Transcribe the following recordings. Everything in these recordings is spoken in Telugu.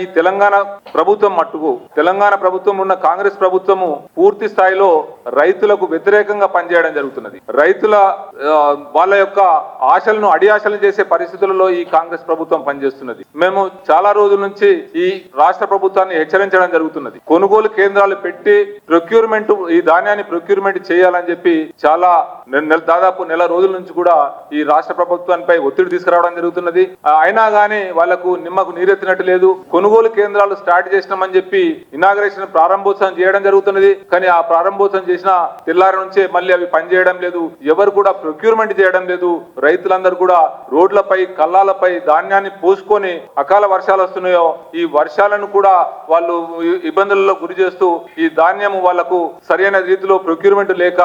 ఈ తెలంగాణ ప్రభుత్వం మట్టుకు తెలంగాణ ప్రభుత్వం ఉన్న కాంగ్రెస్ ప్రభుత్వము పూర్తి స్థాయిలో రైతులకు వ్యతిరేకంగా పనిచేయడం జరుగుతున్నది. రైతుల వాళ్ళ యొక్క ఆశలను అడియాశలు చేసే పరిస్థితులలో ఈ కాంగ్రెస్ ప్రభుత్వం పనిచేస్తున్నది. మేము చాలా రోజుల నుంచి ఈ రాష్ట్ర ప్రభుత్వాన్ని హెచ్చరించడం జరుగుతున్నది. కొనుగోలు కేంద్రాలు పెట్టి ప్రొక్యూర్మెంట్ ఈ ధాన్యాన్ని ప్రొక్యూర్మెంట్ చేయాలని చెప్పి చాలా నెల- దాదాపు నెల రోజుల నుంచి కూడా ఈ రాష్ట్ర ప్రభుత్వానికి ఒత్తిడి తీసుకురావడం జరుగుతున్నది. అయినా గానీ వాళ్ళకు నిమ్మకు నీరెత్తినట్టు లేదు. కొనుగోలు కేంద్రాలు స్టార్ట్ చేసినామని చెప్పి ఇనాగరేషన్ ప్రారంభోత్సవం చేయడం జరుగుతున్నది. కానీ ఆ ప్రారంభోత్సవం చేసిన తెల్లారి నుంచే మళ్ళీ అవి పనిచేయడం లేదు. ఎవరు కూడా ప్రొక్యూర్మెంట్ చేయడం లేదు. రైతులందరూ కూడా రోడ్లపై కళ్ళాలపై ధాన్యాన్ని పోసుకొని అకాల వర్షాలు వస్తున్నాయో ఈ వర్షాలను కూడా వాళ్ళు ఇబ్బందులలో గురి చేస్తూ ఈ ధాన్యం వాళ్ళకు సరైన రీతిలో ప్రొక్యూర్మెంట్ లేక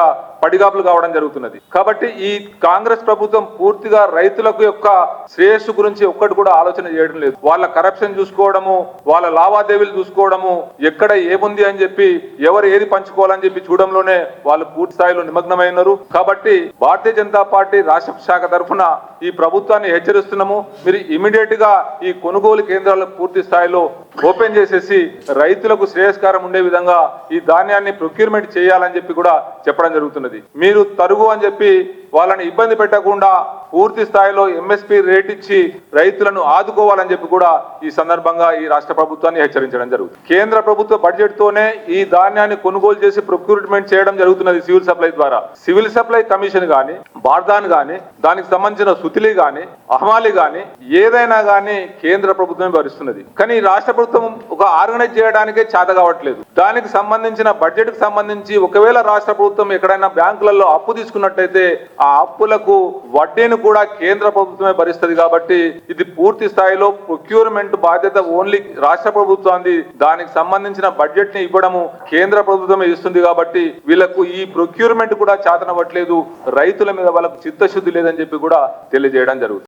పడిగాపులు కావడం జరుగుతున్నది. కాబట్టి ఈ కాంగ్రెస్ ప్రభుత్వం పూర్తిగా రైతులకు యొక్క శ్రేయస్సు గురించి ఒక్కటి కూడా ఆలోచన చేయడం లేదు. వాళ్ళ కరప్షన్ చూసుకోవడము వాళ్ళ లావాదేవీలు చూసుకోవడము ఎక్కడ ఏముంది అని చెప్పి ఎవరు ఏది పంచుకోవాలని చెప్పి చూడంలోనే వాళ్ళు పూర్తి స్థాయిలో నిమగ్నమైనారు కాబట్టి భారతీయ జనతా పార్టీ రాష్ట్ర శాఖ తరఫున ఈ ప్రభుత్వాన్ని హెచ్చరిస్తున్నాము. మీరు ఇమీడియట్గా ఈ కొనుగోలు కేంద్రాలు పూర్తి స్థాయిలో ఓపెన్ చేసేసి రైతులకు శ్రేయస్కారం ఉండే విధంగా ఈ ధాన్యాన్ని ప్రొక్యూర్మెంట్ చేయాలని చెప్పి కూడా చెప్పడం జరుగుతున్నది. మీరు తరుగు అని చెప్పి వాళ్ళని ఇబ్బంది పెట్టకుండా పూర్తి స్థాయిలో ఎంఎస్పి రేట్ ఇచ్చి రైతులను ఆదుకోవాలని చెప్పి కూడా ఈ సందర్భంగా ఈ రాష్ట్ర ప్రభుత్వాన్ని హెచ్చరించడం జరుగుతుంది. కేంద్ర ప్రభుత్వ బడ్జెట్ తోనే ఈ ధాన్యాన్ని కొనుగోలు చేసి ప్రొక్యూర్మెంట్ చేయడం జరుగుతున్నది సివిల్ సప్లై ద్వారా. సివిల్ సప్లై కమిషన్ గాని బార్దాన్ గాని దానికి సంబంధించిన సుతిలి గాని అహమాలి గాని ఏదైనా గాని కేంద్ర ప్రభుత్వమే భరిస్తున్నది. కానీ రాష్ట్ర ప్రభుత్వం ఒక ఆర్గనైజ్ చేయడానికే చేత కావట్లేదు. దానికి సంబంధించిన బడ్జెట్కు సంబంధించి ఒకవేళ రాష్ట్ర ప్రభుత్వం ఎక్కడైనా బ్యాంకులలో అప్పు తీసుకున్నట్టయితే ఆ అప్పులకు వడ్డీని కూడా కేంద్ర ప్రభుత్వమే భరిస్తుంది కాబట్టి ఇది పూర్తి స్థాయిలో ప్రొక్యూర్మెంట్ బాధ్యత ఓన్లీ రాష్ట్ర ప్రభుత్వాన్ని దానికి సంబంధించిన బడ్జెట్ని ఇవ్వడము కేంద్ర ప్రభుత్వమే ఇస్తుంది కాబట్టి వీళ్ళకు ఈ ప్రొక్యూర్మెంట్ కూడా చేతనవ్వట్లేదు. రైతుల మీద వాళ్ళకు చిత్తశుద్ధి లేదని చెప్పి కూడా తెలియజేయడం జరుగుతుంది.